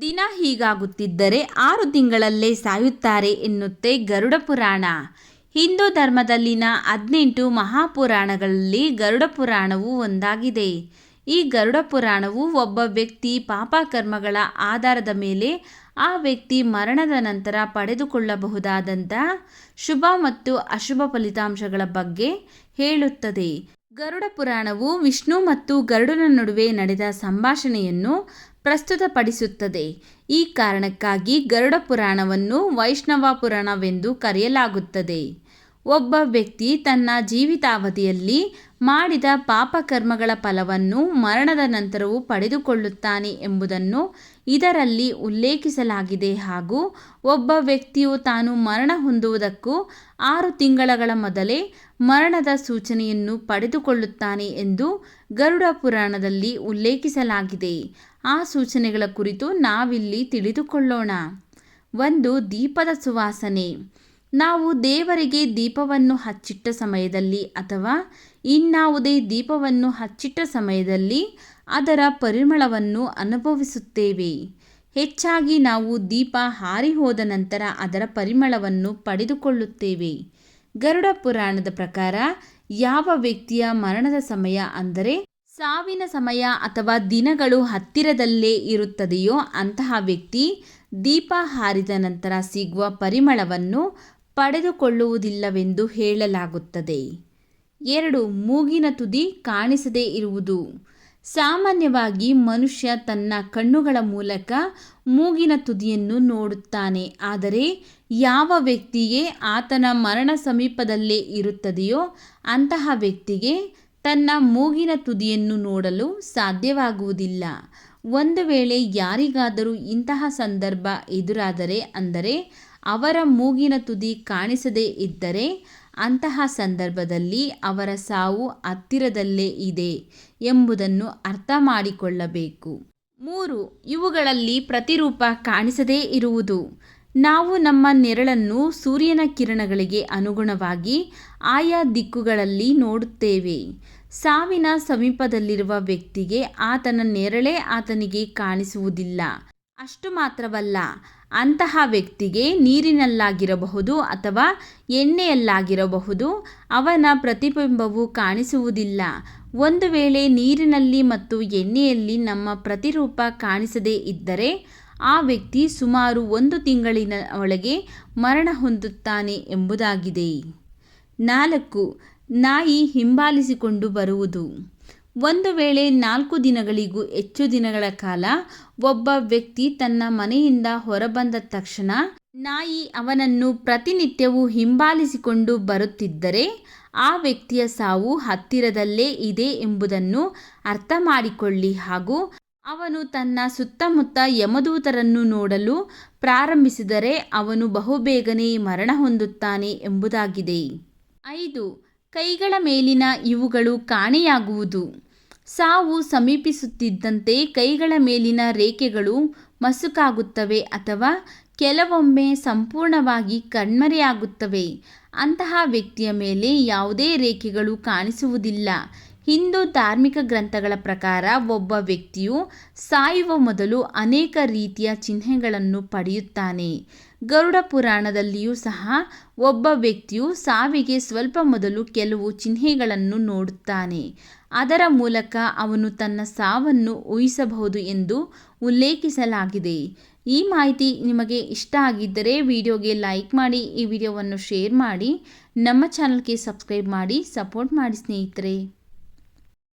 ದಿನ ಹೀಗಾಗುತ್ತಿದ್ದರೆ ಆರು ತಿಂಗಳಲ್ಲೇ ಸಾಯುತ್ತಾರೆ ಎನ್ನುತ್ತೆ ಗರುಡ ಪುರಾಣ. ಹಿಂದೂ ಧರ್ಮದಲ್ಲಿನ ಹದಿನೆಂಟು ಮಹಾಪುರಾಣಗಳಲ್ಲಿ ಗರುಡ ಪುರಾಣವು ಒಂದಾಗಿದೆ. ಈ ಗರುಡ ಪುರಾಣವು ಒಬ್ಬ ವ್ಯಕ್ತಿ ಪಾಪಕರ್ಮಗಳ ಆಧಾರದ ಮೇಲೆ ಆ ವ್ಯಕ್ತಿ ಮರಣದ ನಂತರ ಪಡೆದುಕೊಳ್ಳಬಹುದಾದಂಥ ಶುಭ ಮತ್ತು ಅಶುಭ ಫಲಿತಾಂಶಗಳ ಬಗ್ಗೆ ಹೇಳುತ್ತದೆ. ಗರುಡ ಪುರಾಣವು ವಿಷ್ಣು ಮತ್ತು ಗರುಡನ ನಡುವೆ ನಡೆದ ಸಂಭಾಷಣೆಯನ್ನು ಪ್ರಸ್ತುತಪಡಿಸುತ್ತದೆ. ಈ ಕಾರಣಕ್ಕಾಗಿ ಗರುಡ ಪುರಾಣವನ್ನು ವೈಷ್ಣವ ಪುರಾಣವೆಂದು ಕರೆಯಲಾಗುತ್ತದೆ. ಒಬ್ಬ ವ್ಯಕ್ತಿ ತನ್ನ ಜೀವಿತಾವಧಿಯಲ್ಲಿ ಮಾಡಿದ ಪಾಪಕರ್ಮಗಳ ಫಲವನ್ನು ಮರಣದ ನಂತರವೂ ಪಡೆದುಕೊಳ್ಳುತ್ತಾನೆ ಎಂಬುದನ್ನು ಇದರಲ್ಲಿ ಉಲ್ಲೇಖಿಸಲಾಗಿದೆ ಹಾಗೂ ಒಬ್ಬ ವ್ಯಕ್ತಿಯು ತಾನು ಮರಣ ಹೊಂದುವುದಕ್ಕೂ ಆರು ತಿಂಗಳ ಮೊದಲೇ ಮರಣದ ಸೂಚನೆಯನ್ನು ಪಡೆದುಕೊಳ್ಳುತ್ತಾನೆ ಎಂದು ಗರುಡ ಪುರಾಣದಲ್ಲಿ ಉಲ್ಲೇಖಿಸಲಾಗಿದೆ. ಆ ಸೂಚನೆಗಳ ಕುರಿತು ನಾವಿಲ್ಲಿ ತಿಳಿದುಕೊಳ್ಳೋಣ. ಒಂದು, ದೀಪದ ಸುವಾಸನೆ. ನಾವು ದೇವರಿಗೆ ದೀಪವನ್ನು ಹಚ್ಚಿಟ್ಟ ಸಮಯದಲ್ಲಿ ಅಥವಾ ಇನ್ನಾವುದೇ ದೀಪವನ್ನು ಹಚ್ಚಿಟ್ಟ ಸಮಯದಲ್ಲಿ ಅದರ ಪರಿಮಳವನ್ನು ಅನುಭವಿಸುತ್ತೇವೆ. ಹೆಚ್ಚಾಗಿ ನಾವು ದೀಪ ಹಾರಿ ಹೋದ ನಂತರ ಅದರ ಪರಿಮಳವನ್ನು ಪಡೆದುಕೊಳ್ಳುತ್ತೇವೆ. ಗರುಡ ಪುರಾಣದ ಪ್ರಕಾರ ಯಾವ ವ್ಯಕ್ತಿಯ ಮರಣದ ಸಮಯ ಅಂದರೆ ಸಾವಿನ ಸಮಯ ಅಥವಾ ದಿನಗಳು ಹತ್ತಿರದಲ್ಲೇ ಇರುತ್ತದೆಯೋ ಅಂತಹ ವ್ಯಕ್ತಿ ದೀಪ ಹಾರಿದ ನಂತರ ಸಿಗುವ ಪರಿಮಳವನ್ನು ಪಡೆದುಕೊಳ್ಳುವುದಿಲ್ಲವೆಂದು ಹೇಳಲಾಗುತ್ತದೆ. ಎರಡು, ಮೂಗಿನ ತುದಿ ಕಾಣಿಸದೇ ಇರುವುದು. ಸಾಮಾನ್ಯವಾಗಿ ಮನುಷ್ಯ ತನ್ನ ಕಣ್ಣುಗಳ ಮೂಲಕ ಮೂಗಿನ ತುದಿಯನ್ನು ನೋಡುತ್ತಾನೆ. ಆದರೆ ಯಾವ ವ್ಯಕ್ತಿಗೆ ಆತನ ಮರಣ ಸಮೀಪದಲ್ಲೇ ಇರುತ್ತದೆಯೋ ಅಂತಹ ವ್ಯಕ್ತಿಗೆ ತನ್ನ ಮೂಗಿನ ತುದಿಯನ್ನು ನೋಡಲು ಸಾಧ್ಯವಾಗುವುದಿಲ್ಲ. ಒಂದು ವೇಳೆ ಯಾರಿಗಾದರೂ ಇಂತಹ ಸಂದರ್ಭ ಎದುರಾದರೆ, ಅಂದರೆ ಅವರ ಮೂಗಿನ ತುದಿ ಕಾಣಿಸದೇ ಇದ್ದರೆ, ಅಂತಹ ಸಂದರ್ಭದಲ್ಲಿ ಅವರ ಸಾವು ಹತ್ತಿರದಲ್ಲೇ ಇದೆ ಎಂಬುದನ್ನು ಅರ್ಥ ಮಾಡಿಕೊಳ್ಳಬೇಕು. ಮೂರು, ಇವುಗಳಲ್ಲಿ ಪ್ರತಿರೂಪ ಕಾಣಿಸದೇ ಇರುವುದು. ನಾವು ನಮ್ಮ ನೆರಳನ್ನು ಸೂರ್ಯನ ಕಿರಣಗಳಿಗೆ ಅನುಗುಣವಾಗಿ ಆಯಾ ದಿಕ್ಕುಗಳಲ್ಲಿ ನೋಡುತ್ತೇವೆ. ಸಾವಿನ ಸಮೀಪದಲ್ಲಿರುವ ವ್ಯಕ್ತಿಗೆ ಆತನ ನೆರಳೆ ಆತನಿಗೆ ಕಾಣಿಸುವುದಿಲ್ಲ. ಅಷ್ಟು ಮಾತ್ರವಲ್ಲ, ಅಂತಹ ವ್ಯಕ್ತಿಗೆ ನೀರಿನಲ್ಲಾಗಿರಬಹುದು ಅಥವಾ ಎಣ್ಣೆಯಲ್ಲಾಗಿರಬಹುದು, ಅವನ ಪ್ರತಿಬಿಂಬವು ಕಾಣಿಸುವುದಿಲ್ಲ. ಒಂದು ವೇಳೆ ನೀರಿನಲ್ಲಿ ಮತ್ತು ಎಣ್ಣೆಯಲ್ಲಿ ನಮ್ಮ ಪ್ರತಿರೂಪ ಕಾಣಿಸದೇ ಇದ್ದರೆ, ಆ ವ್ಯಕ್ತಿ ಸುಮಾರು ಒಂದು ತಿಂಗಳಿನ ಒಳಗೆ ಮರಣ ಹೊಂದುತ್ತಾನೆ ಎಂಬುದಾಗಿದೆ. ನಾಲ್ಕು ನಾಯಿ ಹಿಂಬಾಲಿಸಿಕೊಂಡು ಬರುವುದು. ಒಂದು ವೇಳೆ ನಾಲ್ಕು ದಿನಗಳಿಗೂ ಹೆಚ್ಚು ದಿನಗಳ ಕಾಲ ಒಬ್ಬ ವ್ಯಕ್ತಿ ತನ್ನ ಮನೆಯಿಂದ ಹೊರಬಂದ ತಕ್ಷಣ ನಾಯಿ ಅವನನ್ನು ಪ್ರತಿನಿತ್ಯವೂ ಹಿಂಬಾಲಿಸಿಕೊಂಡು ಬರುತ್ತಿದ್ದರೆ ಆ ವ್ಯಕ್ತಿಯ ಸಾವು ಹತ್ತಿರದಲ್ಲೇ ಇದೆ ಎಂಬುದನ್ನು ಅರ್ಥ ಮಾಡಿಕೊಳ್ಳಿ ಹಾಗೂ ಅವನು ತನ್ನ ಸುತ್ತಮುತ್ತ ಯಮದೂತರನ್ನು ನೋಡಲು ಪ್ರಾರಂಭಿಸಿದರೆ ಅವನು ಬಹುಬೇಗನೆ ಮರಣ ಹೊಂದುತ್ತಾನೆ ಎಂಬುದಾಗಿದೆ. ಐದು. ಕೈಗಳ ಮೇಲಿನ ಇವುಗಳು ಕಾಣೆಯಾಗುವುದು. ಸಾವು ಸಮೀಪಿಸುತ್ತಿದ್ದಂತೆ ಕೈಗಳ ಮೇಲಿನ ರೇಖೆಗಳು ಮಸುಕಾಗುತ್ತವೆ ಅಥವಾ ಕೆಲವೊಮ್ಮೆ ಸಂಪೂರ್ಣವಾಗಿ ಕಣ್ಮರೆಯಾಗುತ್ತವೆ. ಅಂತಹ ವ್ಯಕ್ತಿಯ ಮೇಲೆ ಯಾವುದೇ ರೇಖೆಗಳು ಕಾಣಿಸುವುದಿಲ್ಲ. ಹಿಂದೂ ಧಾರ್ಮಿಕ ಗ್ರಂಥಗಳ ಪ್ರಕಾರ ಒಬ್ಬ ವ್ಯಕ್ತಿಯು ಸಾಯುವ ಮೊದಲು ಅನೇಕ ರೀತಿಯ ಚಿಹ್ನೆಗಳನ್ನು ಪಡೆಯುತ್ತಾನೆ. ಗರುಡ ಪುರಾಣದಲ್ಲಿಯೂ ಸಹ ಒಬ್ಬ ವ್ಯಕ್ತಿಯು ಸಾವಿಗೆ ಸ್ವಲ್ಪ ಮೊದಲು ಕೆಲವು ಚಿಹ್ನೆಗಳನ್ನು ನೋಡುತ್ತಾನೆ. ಅದರ ಮೂಲಕ ಅವನು ತನ್ನ ಸಾವನ್ನು ಊಹಿಸಬಹುದು ಎಂದು ಉಲ್ಲೇಖಿಸಲಾಗಿದೆ. ಈ ಮಾಹಿತಿ ನಿಮಗೆ ಇಷ್ಟ ಆಗಿದ್ದರೆ ವಿಡಿಯೋಗೆ ಲೈಕ್ ಮಾಡಿ, ಈ ವಿಡಿಯೋವನ್ನು ಶೇರ್ ಮಾಡಿ, ನಮ್ಮ ಚಾನಲ್ಗೆ ಸಬ್ಸ್ಕ್ರೈಬ್ ಮಾಡಿ, ಸಪೋರ್ಟ್ ಮಾಡಿ ಸ್ನೇಹಿತರೆ.